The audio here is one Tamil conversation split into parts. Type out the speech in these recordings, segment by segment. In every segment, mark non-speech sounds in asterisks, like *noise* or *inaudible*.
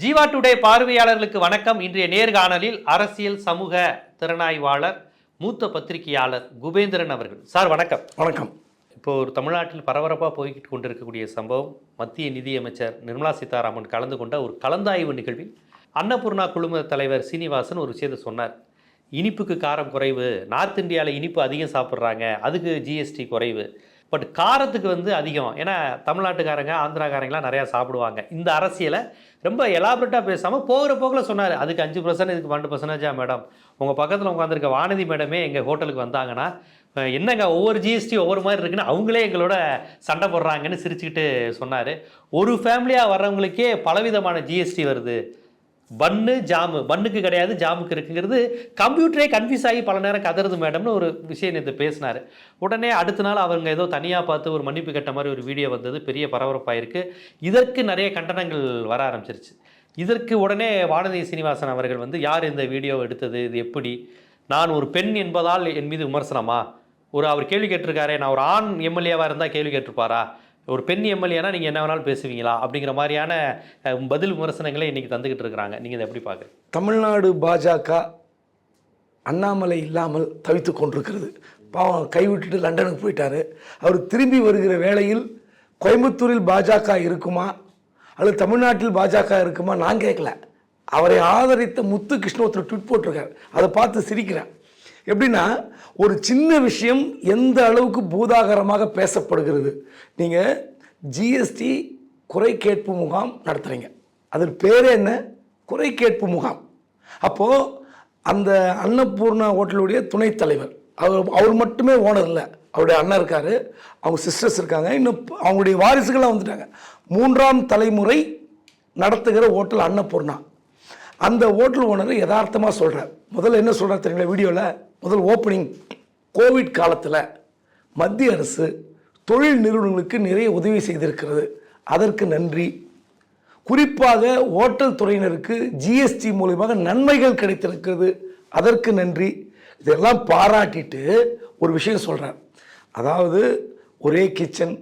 ஜீவா டுடே பார்வையாளர்களுக்கு வணக்கம். இன்றைய நேர்காணலில் அரசியல் சமூக திறனாய்வாளர் மூத்த பத்திரிகையாளர் குபேந்திரன் அவர்கள். சார் வணக்கம். வணக்கம். இப்போ ஒரு தமிழ்நாட்டில் பரபரப்பாக போய்கிட்டு கொண்டிருக்கக்கூடிய சம்பவம் மத்திய நிதியமைச்சர் நிர்மலா சீதாராமன் கலந்து கொண்ட ஒரு கலந்தாய்வு நிகழ்வில் அன்னபூர்ணா குழும தலைவர் சீனிவாசன் ஒரு விஷயத்தை சொன்னார். இனிப்புக்கு காரம் குறைவு நார்த் இந்தியாவில் இனிப்பு அதிகம் சாப்பிட்றாங்க அதுக்கு ஜிஎஸ்டி குறைவு பட் காரத்துக்கு வந்து அதிகம். ஏன்னா தமிழ்நாட்டுக்காரங்க ஆந்திராக்காரங்களாம் நிறையா சாப்பிடுவாங்க. இந்த அரசியலை ரொம்ப எலாபரேட்டாக பேசாமல் போகிற போக்கில் சொன்னார். அதுக்கு அஞ்சு பர்சன்ட் இதுக்கு பன்னெண்டு பர்சன்டேஜா மேடம் உங்கள் பக்கத்தில் உட்காந்துருக்க வானதி மேடமே எங்கள் ஹோட்டலுக்கு வந்தாங்கன்னா என்னங்க ஒவ்வொரு ஜிஎஸ்டி ஒவ்வொரு மாதிரி இருக்குன்னு அவங்களே எங்களோட சண்டை போடுறாங்கன்னு சிரிச்சுக்கிட்டு சொன்னார். ஒரு ஃபேமிலியாக வர்றவங்களுக்கே பலவிதமான ஜிஎஸ்டி வருது. பன்னு ஜாமு. பன்னுக்கு கிடையாது ஜாமுக்கு இருக்குங்கிறது கம்ப்யூட்டரே கன்ஃபியூஸ் ஆகி பல நேரம் கதறது மேடம்னு ஒரு விஷயம் நேற்று பேசினார். உடனே அடுத்த நாள் அவங்க ஏதோ தனியாக பார்த்து ஒரு மன்னிப்பு கட்ட மாதிரி ஒரு வீடியோ வந்தது பெரிய பரபரப்பாயிருக்கு. இதற்கு நிறைய கண்டனங்கள் வர ஆரம்பிச்சிருச்சு. இதற்கு உடனே வானதி சீனிவாசன் அவர்கள் வந்து யார் இந்த வீடியோ எடுத்தது? இது எப்படி? நான் ஒரு பெண் என்பதால் என் மீது விமர்சனமா? ஒரு அவர் கேள்வி கேட்டிருக்காரே நான் ஒரு ஆண் எம்எல்ஏவாக இருந்தால் கேள்வி கேட்டிருப்பாரா? ஒரு பெண் எம்எல்ஏனா நீங்கள் என்ன வேணாலும் பேசுவீங்களா அப்படிங்கிற மாதிரியான பதில் விமர்சனங்களை இன்றைக்கி தந்துக்கிட்டு இருக்கிறாங்க நீங்கள் இதை எப்படி பார்க்குறீங்க? தமிழ்நாடு பாஜக அண்ணாமலை இல்லாமல் தவித்து கொண்டிருக்கிறது. பாவம் கைவிட்டுட்டு லண்டனுக்கு போயிட்டாரு. அவர் திரும்பி வருகிற வேளையில் கோயம்புத்தூரில் பாஜக இருக்குமா? அல்லது தமிழ்நாட்டில் பாஜக இருக்குமா? நான் கேட்கல. அவரை ஆதரித்த முத்து கிருஷ்ண ஒருத்தர் ட்விட் போட்டிருக்கார். அதை பார்த்து சிரிக்கிறேன். எப்படின்னா ஒரு சின்ன விஷயம் எந்த அளவுக்கு பூதாகரமாக பேசப்படுகிறது? நீங்கள் ஜிஎஸ்டி குறை கேட்பு முகாம் நடத்துகிறீங்க அதன் பேர் என்ன? குறை கேட்பு முகாம். அப்போது அந்த அன்னபூர்ணா ஹோட்டலுடைய துணைத் தலைவர் அவர் அவர் மட்டுமே ஓனர் இல்லை. அவருடைய அண்ணன் இருக்கார். அவங்க சிஸ்டர்ஸ் இருக்காங்க. இன்னும் அவங்களுடைய வாரிசுகள்லாம் வந்துட்டாங்க. மூன்றாம் தலைமுறை நடத்துகிற ஹோட்டல் அன்னபூர்ணா. அந்த ஹோட்டல் ஓனர் யதார்த்தமாக சொல்கிறார் முதல்ல என்ன சொல்கிறார் தெரியுங்களா வீடியோவில் முதல் ஓப்பனிங் கோவிட் காலத்தில் மத்திய அரசு தொழில் நிறுவனங்களுக்கு நிறைய உதவி செய்திருக்கிறது. அதற்கு நன்றி. குறிப்பாக ஓட்டல் துறையினருக்கு ஜிஎஸ்டி மூலியமாக நன்மைகள் கிடைத்திருக்கிறது. அதற்கு நன்றி. இதெல்லாம் பாராட்டிட்டு ஒரு விஷயம் சொல்கிறேன் அதாவது ஒரே கிச்சன்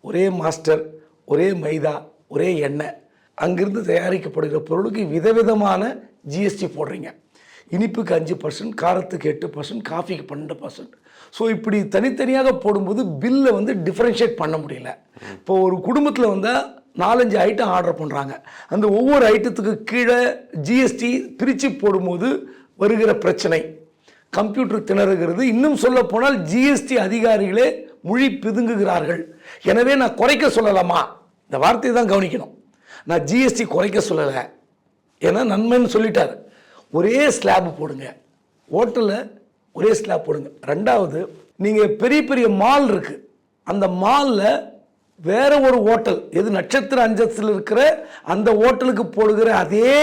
ஒரே மாஸ்டர் ஒரே மைதா ஒரே எண்ணெய். அங்கிருந்து தயாரிக்கப்படுகிற பொருளுக்கு விதவிதமான ஜிஎஸ்டி போடுறீங்க. இனிப்புக்கு அஞ்சு பர்சன்ட் காரத்துக்கு எட்டு பர்சன்ட் காஃபிக்கு பன்னெண்டு பர்சன்ட் ஸோ இப்படி தனித்தனியாக போடும்போது பில்லை வந்து டிஃப்ரென்ஷியேட் பண்ண முடியல. இப்போ ஒரு குடும்பத்தில் வந்தால் நாலஞ்சு ஐட்டம் ஆர்டர் பண்ணுறாங்க அந்த ஒவ்வொரு ஐட்டத்துக்கு கீழே ஜிஎஸ்டி பிரித்து போடும்போது வருகிற பிரச்சனை. கம்ப்யூட்டர் திணறுகிறது. இன்னும் சொல்ல போனால் ஜிஎஸ்டி அதிகாரிகளே மொழி பிதுங்குகிறார்கள். எனவே நான் குறைக்க சொல்லலாமா? இந்த வார்த்தையை தான் கவனிக்கணும். நான் ஜிஎஸ்டி குறைக்க சொல்லலை. ஏன்னா நன்மைன்னு சொல்லிட்டாரு. ஒரே ஸ்லாப் போடுங்க. ஹோட்டலில் ஒரே ஸ்லாப் போடுங்க. ரெண்டாவது நீங்கள் பெரிய பெரிய மால் இருக்குது அந்த மாலில் வேற ஒரு ஹோட்டல் எது நட்சத்திர அஞ்சத்தில் இருக்கிற அந்த ஹோட்டலுக்கு போடுகிற அதே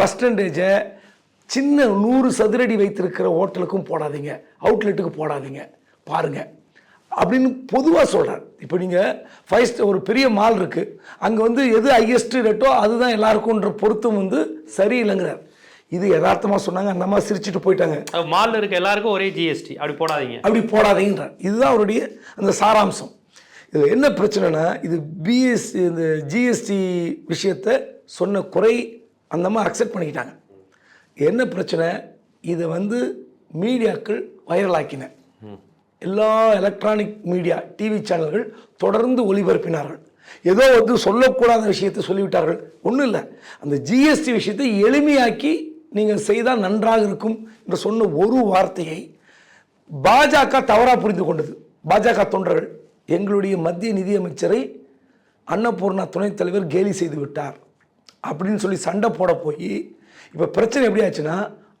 பர்சன்டேஜை சின்ன நூறு சதுரடி வைத்திருக்கிற ஹோட்டலுக்கும் போடாதீங்க. அவுட்லெட்டுக்கு போடாதீங்க. பாருங்கள் அப்படின்னு பொதுவாக சொல்கிறார் இப்போ நீங்கள் ஃபைவ் ஸ்டார் ஒரு பெரிய மால் இருக்குது அங்கே வந்து எது ஹையஸ்ட் ரேட்டோ அதுதான் எல்லாருக்குன்ற பொருத்தம் வந்து சரியில்லைங்கிறார். இது யதார்த்தமாக சொன்னாங்க அந்த அம்மா சிரிச்சிட்டு போயிட்டாங்க. மாலில் இருக்க எல்லாருக்கும் ஒரே ஜிஎஸ்டி அப்படி போடாதீங்க. அப்படி போடாதீங்கன்றார் இதுதான் அவருடைய அந்த சாராம்சம். இதில் என்ன பிரச்சனைனா இது பிஎஸ்சி இந்த ஜிஎஸ்டி விஷயத்தை சொன்ன குறை அந்த அம்மா அக்செப்ட் பண்ணிக்கிட்டாங்க. என்ன பிரச்சனை? இதை வந்து மீடியாக்கள் வைரலாக்கின. எல்லா எலக்ட்ரானிக் மீடியா டிவி சேனல்கள் தொடர்ந்து ஒளிபரப்பினார்கள். ஏதோ வந்து சொல்லக்கூடாத விஷயத்தை சொல்லிவிட்டார்கள். ஒன்றும் இல்லை. அந்த ஜிஎஸ்டி விஷயத்தை எளிமையாக்கி நீங்கள் செய்தால் நன்றாக இருக்கும் என்று சொன்ன ஒரு வார்த்தையை பாஜக தவறாக புரிந்து கொண்டது. பாஜக தொண்டர்கள் எங்களுடைய மத்திய நிதியமைச்சரை அன்னபூர்ணா துணைத் தலைவர் கேலி செய்து விட்டார் அப்படின்னு சொல்லி சண்டை போட போய் இப்போ பிரச்சனை எப்படி ஆச்சுன்னா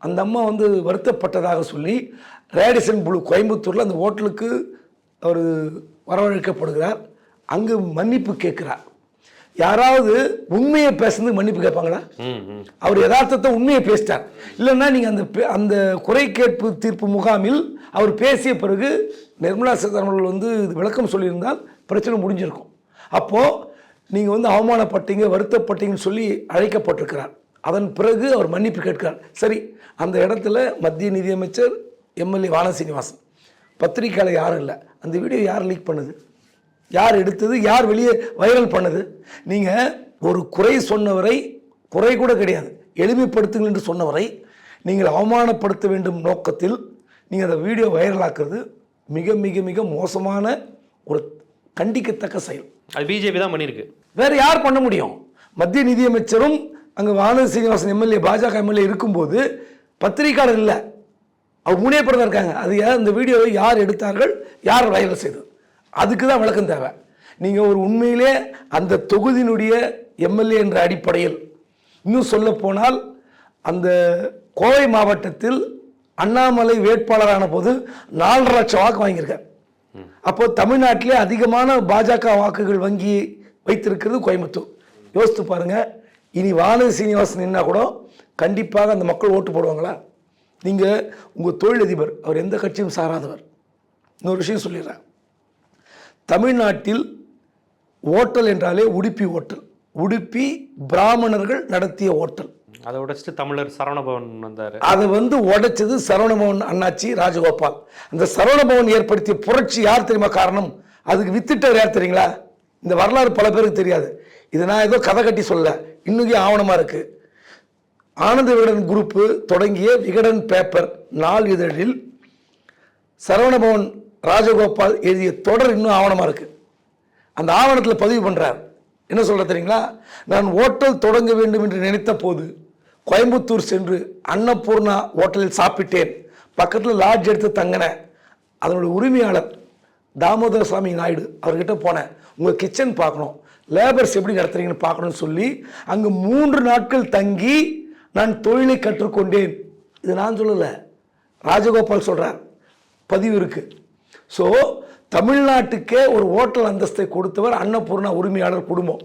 அந்த அம்மா வந்து வருத்தப்பட்டதாக சொல்லி ரேடிசன் புழு கோயம்புத்தூரில் அந்த ஹோட்டலுக்கு அவர் வரவழைக்கப்படுகிறார். அங்கு மன்னிப்பு கேட்கிறார். யாராவது உண்மையை பேசுனதுக்கு மன்னிப்பு கேட்பாங்களா? அவர் யதார்த்தத்தை உண்மையை பேசிட்டார். இல்லைன்னா நீங்கள் அந்த அந்த குறை கேட்பு தீர்ப்பு முகாமில் அவர் பேசிய பிறகு நிர்மலா சீதாராமன் வந்து இது விளக்கம் சொல்லியிருந்தால் பிரச்சனை முடிஞ்சிருக்கும். அப்போது நீங்கள் வந்து அவமானப்பட்டீங்க வருத்தப்பட்டீங்கன்னு சொல்லி அழைக்கப்பட்டிருக்கிறார். அதன் பிறகு அவர் மன்னிப்பு கேட்கிறார். சரி அந்த இடத்துல மத்திய நிதியமைச்சர் எம்எல்ஏ வான சீனிவாசன் பத்திரிக்கையாளர் யாரும் இல்லை. அந்த வீடியோ யார் லீக் பண்ணுது? யார் எடுத்தது யார் வெளியே வைரல் பண்ணது? நீங்கள் ஒரு குறை சொன்னவரை குறை கூட கிடையாது. எளிமைப்படுத்துங்கள் என்று சொன்னவரை நீங்கள் அவமானப்படுத்த வேண்டும் நோக்கத்தில் நீங்கள் அந்த வீடியோ வைரலாக்குறது மிக மிக மிக மோசமான ஒரு கண்டிக்கத்தக்க செயல். அது பிஜேபி தான் பண்ணியிருக்கு. வேறு யார் பண்ண முடியும்? மத்திய நிதியமைச்சரும் அங்கே வானதி சீனிவாசன் எம்எல்ஏ பாஜக எம்எல்ஏ இருக்கும்போது பத்திரிகையாளர் இல்லை. அவர் தான் இருக்காங்க. அது இந்த வீடியோவை யார் எடுத்தார்கள்? யார் வைரல் செய்தது? அதுக்கு தான் விளக்கம் தேவை. நீங்கள் ஒரு உண்மையிலே அந்த தொகுதியினுடைய எம்எல்ஏ என்ற அடிப்படையில் இன்னும் சொல்ல போனால் அந்த கோவை மாவட்டத்தில் அண்ணாமலை வேட்பாளரான போது நாலரை லட்சம் வாக்கு வாங்கியிருக்கார். அப்போ தமிழ்நாட்டிலே அதிகமான பாஜக வாக்குகள் வங்கி வைத்திருக்கிறது கோயம்புத்தூர். யோசித்து பாருங்க இனி வானதி சீனிவாசன் நின்னா கூட கண்டிப்பாக அந்த மக்கள் ஓட்டு போடுவாங்களா? நீங்கள் உங்கள் தொழிலதிபர் அவர் எந்த கட்சியும் சாராதவர். இன்னொரு விஷயம் சொல்லிடுறேன். தமிழ்நாட்டில் ஓட்டல் என்றாலே உடுப்பி ஓட்டல். உடுப்பி பிராமணர்கள் நடத்திய ஓட்டல். அதை உடைச்சிட்டு தமிழர் சரவணபவன் வந்தார். அதை வந்து உடைச்சது சரவணபவன் அண்ணாச்சி ராஜகோபால். அந்த சரவணபவன் ஏற்படுத்திய புரட்சி யார் தெரியுமா காரணம்? அதுக்கு வித்திட்டவர் யார் தெரியுங்களா? இந்த வரலாறு பல பேருக்கு தெரியாது. இது நான் ஏதோ கதை கட்டி சொல்ல இன்னும் ஆவணமாக இருக்கு? ஆனந்த விகடன் குரூப்பு தொடங்கிய விகடன் பேப்பர் நாள் இதழில் சரவணபவன் ராஜகோபால் எழுதிய தொடர் இன்னும் ஆவணமாக இருக்கு. அந்த ஆவணத்தில் பதிவு பண்ணுறார் என்ன சொல்ற தெரியுங்களா? நான் ஓட்டல் தொடங்க வேண்டும் என்று நினைத்த போது கோயம்புத்தூர் சென்று அன்னபூர்ணா ஹோட்டலில் சாப்பிட்டேன். பக்கத்தில் லாட்ஜ் எடுத்து தங்கினேன் அதனுடைய உரிமையாளர் தாமோதர சாமி நாயுடு அவர்கிட்ட போனேன். உங்கள் கிச்சன் பார்க்கணும். லேபர்ஸ் எப்படி நடத்துறீங்கன்னு பார்க்கணும்னு சொல்லி அங்கே மூன்று நாட்கள் தங்கி நான் தொழிலை கற்றுக்கொண்டேன். இது நான் சொல்லலை. ராஜகோபால் சொல்கிறார் பதிவு இருக்குது ஸோ தமிழ்நாட்டுக்கே ஒரு ஓட்டல் அந்தஸ்தை கொடுத்தவர் அன்னபூர்ணா உரிமையாளர் குடும்பம்.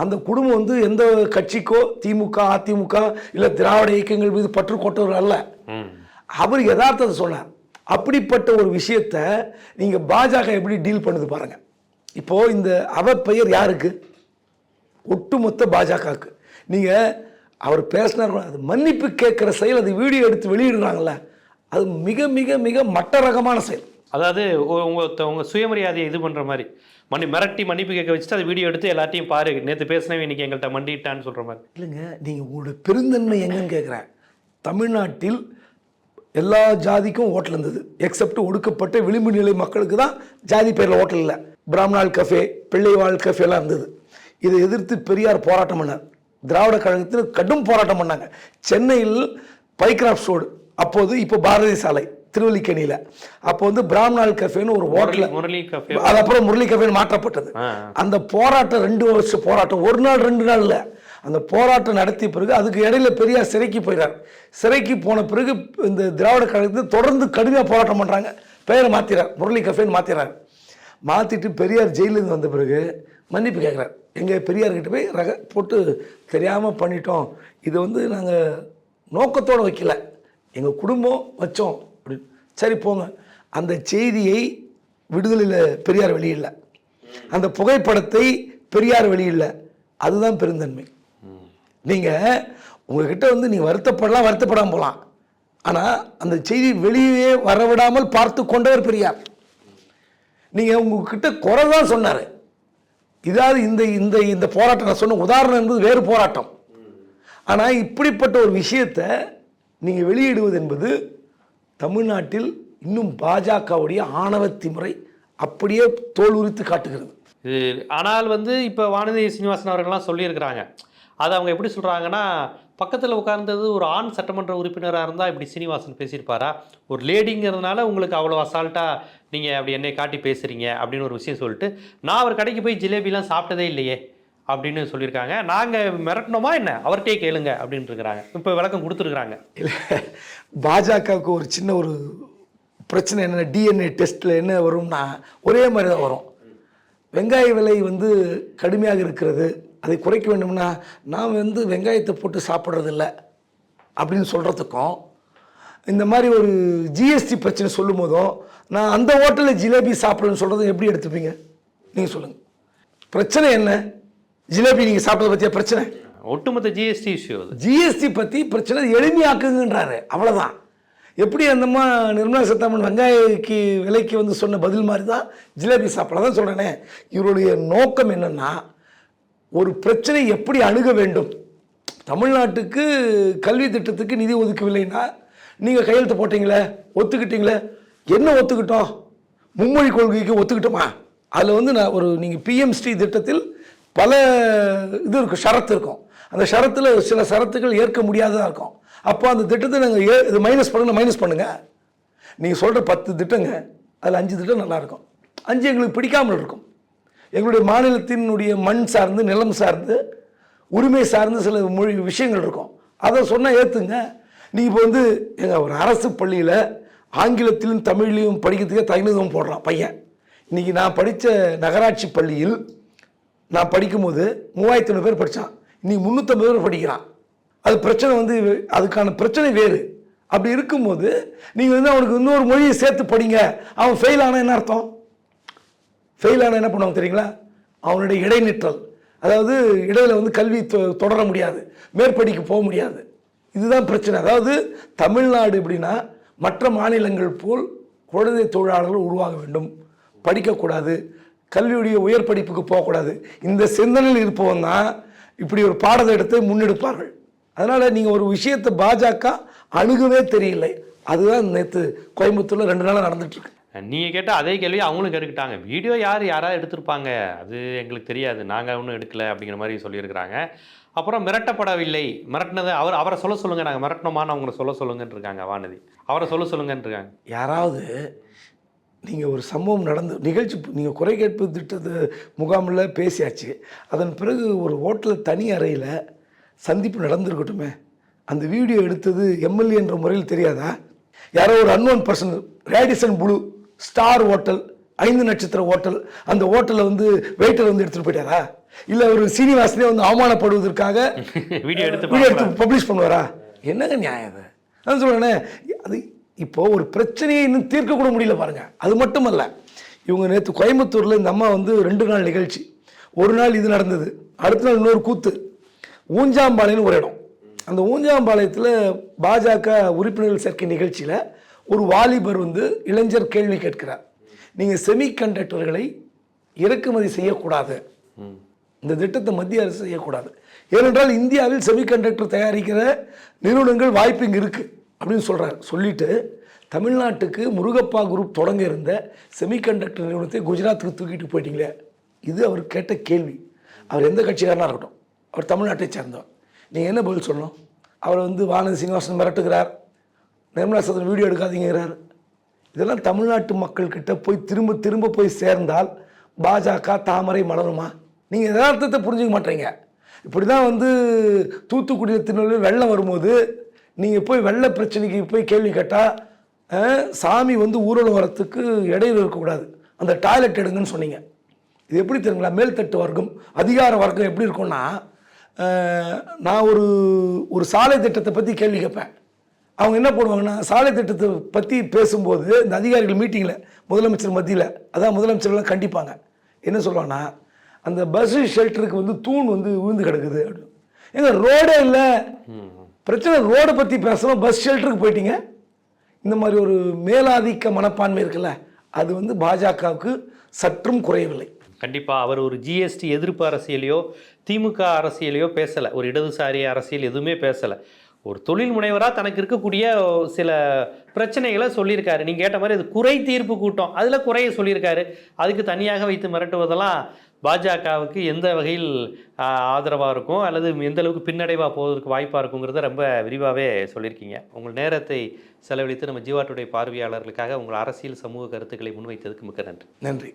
அந்த குடும்பம் வந்து எந்த கட்சிக்கோ திமுக அதிமுக இல்லை திராவிட இயக்கங்கள் மீது பற்று கொண்டவர் அல்ல அவர் யதார்த்தத்தை சொன்னார். அப்படிப்பட்ட ஒரு விஷயத்தை நீங்கள் பாஜக எப்படி டீல் பண்ணுது பாருங்க. இப்போ இந்த அவப்பெயர் யாருக்கு? ஒட்டுமொத்த பாஜகவுக்கு. நீங்கள் அவர் பேசினார் அது மன்னிப்பு கேட்குற செயல் அது வீடியோ எடுத்து வெளியிடுறாங்கல்ல. அது மிக மிக மிக மட்ட ரகமான செயல். அதாவது உங்கள் உங்க சுயமரியாதையை இது பண்ணுற மாதிரி. மன்னி மிரட்டி மன்னிப்பு கேட்க வச்சுட்டு அதை வீடியோ எடுத்து எல்லாத்தையும் பாரு. நேற்று பேசினவே இன்னைக்கு எங்கள்கிட்ட மண்டிட்டான்னு சொல்கிற மாதிரி. இல்லைங்க நீங்கள் உங்களோட பெருந்தன்மை எங்கன்னு கேட்குறேன் தமிழ்நாட்டில் எல்லா ஜாதிக்கும் ஹோட்டல் இருந்தது. எக்ஸப்ட் ஒடுக்கப்பட்ட விளிம்பு நிலை மக்களுக்கு தான் ஜாதி பேரில் ஹோட்டல் இல்லை. பிராமணால் கஃபே பிள்ளைவாழ் கஃபே எல்லாம் இருந்தது. இதை எதிர்த்து பெரியார் போராட்டம் பண்ணார். திராவிட கழகத்தில் கடும் போராட்டம் பண்ணாங்க. சென்னையில் பைக்ராஃப்ட் ரோடு. அப்போது இப்போ பாரதி சாலை. திருவல்லிக்கேணியில். அப்போ வந்து பிராமணால் கஃபேன்னு ஒரு கஃபே. அது அப்புறம் முரளி கஃபேன்னு மாற்றப்பட்டது. அந்த போராட்டம் ரெண்டு வருஷம் போராட்டம். ஒரு நாள் ரெண்டு நாள் இல்ல. அந்த போராட்டம் நடத்திய பிறகு அதுக்கு இடையில பெரியார் சிறைக்கு போயிறார். சிறைக்கு போன பிறகு இந்த திராவிட கழகத்தில் தொடர்ந்து கடுமையாக போராட்டம் பண்றாங்க. பெயரை மாத்திறார். முரளி கஃபேன்னு மாத்திறார். மாத்திட்டு பெரியார் ஜெயிலிருந்து வந்த பிறகு மன்னிப்பு கேட்குறார் எங்க பெரியார் கிட்ட போய் ரக போட்டு தெரியாம பண்ணிட்டோம். இதை வந்து நாங்க நோக்கத்தோட வைக்கல. எங்க குடும்பம் வச்சோம். சரி போங்க. அந்த செய்தியை விடுதலையில் பெரியார் வெளியில்லை. அந்த புகைப்படத்தை பெரியார் வெளியில்லை. அதுதான் பெருந்தன்மை. நீங்கள் உங்ககிட்ட வந்து நீங்கள் வருத்தப்படலாம் வருத்தப்படாமல் போகலாம் ஆனால் அந்த செய்தி வெளியே வரவிடாமல் பார்த்து கொண்டவர் பெரியார். நீங்கள் உங்ககிட்ட குறை தான் சொன்னார். இதாவது இந்த இந்த இந்த போராட்டம் நான் சொன்ன உதாரணம் என்பது வேறு போராட்டம். ஆனால் இப்படிப்பட்ட ஒரு விஷயத்தை நீங்கள் வெளியிடுவது என்பது தமிழ்நாட்டில் இன்னும் பாஜகவுடைய ஆணவத்தி முறை அப்படியே தோல் உரித்து காட்டுகிறது. இது ஆனால் வந்து இப்போ வானதி சீனிவாசன் அவர்கள்லாம் சொல்லியிருக்கிறாங்க. அது அவங்க எப்படி சொல்கிறாங்கன்னா பக்கத்தில் உட்கார்ந்தது ஒரு ஆண் சட்டமன்ற உறுப்பினராக இருந்தால் இப்படி சீனிவாசன் பேசியிருப்பாரா? ஒரு லேடிங்கிறதுனால உங்களுக்கு அவ்வளோ அசால்ட்டாக நீங்கள் அப்படி என்னை காட்டி பேசுகிறீங்க அப்படின்னு ஒரு விஷயம் சொல்லிட்டு நான் அவர் கடைக்கு போய் ஜிலேபிலாம் சாப்பிட்டதே இல்லையே. அப்படின்னு சொல்லியிருக்காங்க. நாங்கள் மிரட்டணுமா என்ன? அவர்கிட்டே கேளுங்க அப்படின்ட்டு இருக்கிறாங்க இப்போ விளக்கம் கொடுத்துருக்குறாங்க. இல்லை பாஜகவுக்கு ஒரு சின்ன ஒரு பிரச்சனை என்ன டிஎன்ஏ டெஸ்ட்டில் என்ன வரும்னா ஒரே மாதிரி தான் வரும். வெங்காய விலை வந்து கடுமையாக இருக்கிறது. அதை குறைக்க வேண்டும்னா நான் வந்து வெங்காயத்தை போட்டு சாப்பிட்றதில்ல அப்படின்னு சொல்கிறதுக்கும் இந்த மாதிரி ஒரு ஜிஎஸ்டி பிரச்சனை சொல்லும் போதும் நான் அந்த ஹோட்டலில் ஜிலேபி சாப்பிட்றேன்னு சொல்கிறது எப்படி எடுத்துப்பீங்க? நீங்கள் சொல்லுங்கள் பிரச்சனை என்ன? ஜிலேபி நீங்கள் சாப்பிட்டதை பற்றிய பிரச்சனை? ஒட்டுமொத்த ஜிஎஸ்டி இஷ்யூ அது. ஜிஎஸ்டி பற்றி பிரச்சனை எளிமையாக்குங்கன்றாரு அவ்வளோதான் எப்படி அந்தம்மா நிர்மலா சீதாராமன் வெங்காயக்கு விலைக்கு வந்து சொன்ன பதில் மாதிரி தான் ஜிலேபி சாப்பிட தான் சொல்கிறேனே இவருடைய நோக்கம் என்னன்னா ஒரு பிரச்சனை எப்படி அணுக வேண்டும்? தமிழ்நாட்டுக்கு கல்வி திட்டத்துக்கு நிதி ஒதுக்கவில்லைன்னா நீங்கள் கையெழுத்து போட்டீங்களே ஒத்துக்கிட்டீங்களே என்ன ஒத்துக்கிட்டோம்? மும்மொழி கொள்கைக்கு ஒத்துக்கிட்டோமா? அதில் வந்து நான் ஒரு நீங்கள் பிஎம்ஸ்டி திட்டத்தில் பல இது இருக்கும் ஷரத்து இருக்கும். அந்த ஷரத்தில் சில ஷரத்துகள் ஏற்க முடியாததாக இருக்கும். அப்போ அந்த திட்டத்தை நாங்கள் ஏ இது மைனஸ் பண்ணுங்க மைனஸ் பண்ணுங்கள் நீங்கள் சொல்கிற பத்து திட்டங்க அதில் அஞ்சு திட்டம் நல்லாயிருக்கும் அஞ்சு எங்களுக்கு பிடிக்காமல் இருக்கும். எங்களுடைய மாநிலத்தினுடைய மண் சார்ந்து நிலம் சார்ந்து உரிமை சார்ந்து சில மொழி விஷயங்கள் இருக்கும். அதை சொன்னால் ஏற்றுங்க நீங்கள் இப்போ வந்து எங்கள் ஒரு அரசு பள்ளியில் ஆங்கிலத்திலும் தமிழ்லையும் படிக்கிறதுக்கே தகுந்ததும் போடுறான் பையன். இன்றைக்கி நான் படித்த நகராட்சி பள்ளியில் நான் படிக்கும்போது மூவாயிரத்தி ஐநூறு பேர் படித்தான் இன்னைக்கு முந்நூற்றம்பது பேர் படிக்கிறான். அது பிரச்சனை வந்து அதுக்கான பிரச்சனை வேறு. அப்படி இருக்கும்போது நீங்கள் வந்து அவனுக்கு இன்னொரு மொழியை சேர்த்து படிங்க. அவன் ஃபெயில் ஆனால் என்ன அர்த்தம்? ஃபெயில் ஆனால் என்ன பண்ணுவாங்க தெரியுங்களா? அவனுடைய இடைநிற்றல். அதாவது இடையில வந்து கல்வி தொ- தொடர முடியாது. மேற்படிக்கு போக முடியாது. இதுதான் பிரச்சனை. அதாவது தமிழ்நாடு எப்படின்னா மற்ற மாநிலங்கள் போல் குழந்தை தொழிலாளர்கள் உருவாக வேண்டும். படிக்கக்கூடாது. கல்வியுடைய உயர் படிப்புக்கு போகக்கூடாது. இந்த சிந்தனையில் இருப்பவன் தான் இப்படி ஒரு பாடத்திட்டத்தை முன்னெடுப்பார்கள். அதனால் நீங்கள் ஒரு விஷயத்தை பாஜக அணுகவே தெரியலை. அதுதான் நேற்று கோயம்புத்தூரில் ரெண்டு நாளாக நடந்துட்டுருக்கு. நீங்கள் கேட்ட அதே கேள்வி அவங்களும் கேட்டுக்கிட்டாங்க. வீடியோ யார் யாராவது எடுத்திருப்பாங்க? அது எங்களுக்கு தெரியாது. நாங்கள் ஒன்றும் எடுக்கல அப்படிங்கிற மாதிரி சொல்லியிருக்கிறாங்க. அப்புறம் மிரட்டப்படவில்லை. மிரட்டினதை அவர் அவரை சொல்ல சொல்லுங்க. நாங்கள் மிரட்டினோமான்னு அவங்கள சொல்ல சொல்லுங்கன்னு இருக்காங்க வானதி. அவரை சொல்ல சொல்லுங்கன்னு இருக்காங்க. யாராவது நீங்கள் ஒரு சம்பவம் நடந்து நிகழ்ச்சி நீங்கள் குறை கேட்பு திட்டத்து முகாமில் பேசியாச்சு. அதன் பிறகு ஒரு ஹோட்டலில் தனி அறையில் சந்திப்பு நடந்திருக்கட்டுமே. அந்த வீடியோ எடுத்தது எம்எல்ஏ என்ற முறையில் தெரியாதா? யாரோ ஒரு unknown person Radisson Blu star hotel ஐந்து நட்சத்திர ஹோட்டல் அந்த ஹோட்டலில் வந்து வெயிட்டர் வந்து எடுத்துகிட்டு போயிட்டாரா? இல்லை ஒரு சீனிவாசனே வந்து அவமானப்படுவதற்காக *laughs* வீடியோ எடுத்து வீடியோ எடுத்து பப்ளிஷ் பண்ணுவாரா? என்னங்க நியாயம் அது? அதான் சொல்றேனே அது இப்போது ஒரு பிரச்சனையை இன்னும் தீர்க்க கூட முடியல பாருங்கள் அது மட்டுமல்ல இவங்க நேற்று கோயம்புத்தூரில் இந்த அம்மா வந்து ரெண்டு நாள் நிகழ்ச்சி. ஒரு நாள் இது நடந்தது அடுத்த நாள் இன்னொரு கூத்து. ஊஞ்சாம்பாளையம்னு ஒரு இடம். அந்த ஊஞ்சாம்பாளையத்தில் பாஜக உறுப்பினர்கள் சேர்க்கை நிகழ்ச்சியில் ஒரு வாலிபர் வந்து இளைஞர் கேள்வி கேட்கிறார். நீங்கள் செமி கண்டக்டர்களை இறக்குமதி செய்யக்கூடாது. இந்த திட்டத்தை மத்திய அரசு செய்யக்கூடாது. ஏனென்றால் இந்தியாவில் செமிகண்டக்டர் தயாரிக்கிற நிறுவனங்கள் வாய்ப்பு இங்கே இருக்குது அப்படின்னு சொல்கிறார் சொல்லிட்டு தமிழ்நாட்டுக்கு முருகப்பா குரூப் தொடங்க இருந்த செமிகண்டக்டர் நிறுவனத்தை குஜராத்துக்கு தூக்கிட்டு போயிட்டீங்களே. இது அவர் கேட்ட கேள்வி. அவர் எந்த கட்சிக்காரனாக இருக்கட்டும். அவர் தமிழ்நாட்டை சேர்ந்தவர். நீங்கள் என்ன பதில் சொல்லணும்? அவர் வந்து வானதி சீனிவாசன் மிரட்டுகிறார். நிர்மலா சந்திரன் வீடியோ எடுக்காதீங்கிறார். இதெல்லாம் தமிழ்நாட்டு மக்கள்கிட்ட போய் திரும்ப திரும்ப போய் சேர்ந்தால் பாஜக தாமரை மலருமா? நீங்கள் யதார்த்தத்தை புரிஞ்சுக்க மாட்டீங்க. இப்படி தான் வந்து தூத்துக்குடியில் திருநெல்வேலி வெள்ளம் வரும்போது நீங்கள் போய் வெள்ள பிரச்சனைக்கு போய் கேள்வி கேட்டால் சாமி வந்து ஊழல் வரத்துக்கு இடையில் இருக்கக்கூடாது அந்த டாய்லெட் எடுங்கன்னு சொன்னீங்க. இது எப்படி தெரியுங்களா? மேல்தட்டு வர்க்கம் அதிகார வர்க்கம் எப்படி இருக்கும்னா நான் ஒரு ஒரு சாலை திட்டத்தை பற்றி கேள்வி கேட்பேன். அவங்க என்ன போடுவாங்கன்னா சாலை திட்டத்தை பற்றி பேசும்போது இந்த அதிகாரிகள் மீட்டிங்கில் முதலமைச்சர் மத்தியில் அதான் முதலமைச்சர்லாம் கண்டிப்பாங்க. என்ன சொல்லுவாங்கன்னா அந்த பஸ் ஷெல்டருக்கு வந்து தூண் வந்து விழுந்து கிடக்குது அப்படின்னு. ஏங்க ரோடே இல்லை. பிரச்சனை ரோடை பற்றி பேசணும் பஸ் ஷெல்டருக்கு போயிட்டீங்க. இந்த மாதிரி ஒரு மேலாதிக்க மனப்பான்மை இருக்குல்ல அது வந்து பாஜகவுக்கு சற்றும் குறையவில்லை. கண்டிப்பாக அவர் ஒரு ஜிஎஸ்டி எதிர்ப்பு அரசியலையோ திமுக அரசியலையோ பேசலை. ஒரு இடதுசாரி அரசியல் எதுவுமே பேசலை. ஒரு தொழில் முனைவராக தனக்கு இருக்கக்கூடிய சில பிரச்சனைகளை சொல்லியிருக்காரு. நீங்கள் கேட்ட மாதிரி அது குறை தீர்ப்பு கூட்டம். அதில் குறைய சொல்லியிருக்காரு. அதுக்கு தனியாக வைத்து மிரட்டுவதெல்லாம் பாஜகவுக்கு எந்த வகையில் ஆதரவாக இருக்கும் அல்லது எந்த அளவுக்கு பின்னடைவாக போவதற்கு வாய்ப்பாக இருக்குங்கிறத ரொம்ப விரிவாகவே சொல்லியிருக்கீங்க. உங்கள் நேரத்தை செலவழித்து நம்ம ஜீவாட்டுடைய பார்வையாளர்களுக்காக உங்கள் அரசியல் சமூக கருத்துக்களை முன்வைத்ததுக்கு மிக்க நன்றி. நன்றி.